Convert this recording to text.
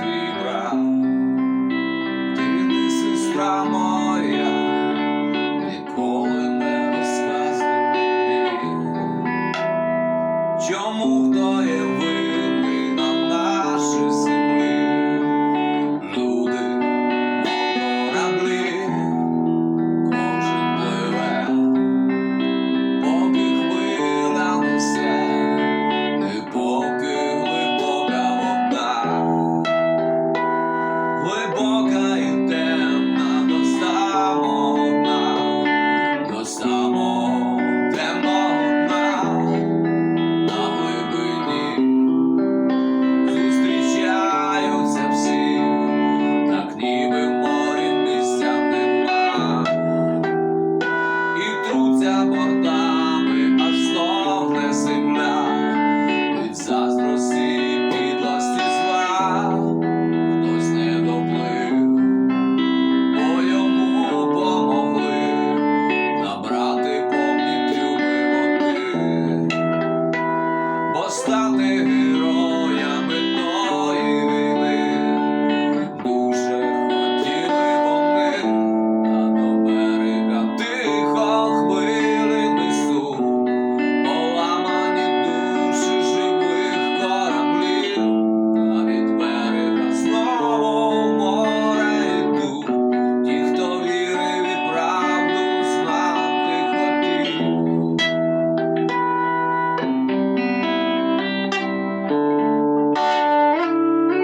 твій брат, ти не сестра моя, ніколи не розказуй чому хто є. глибока і темна. стати героєм.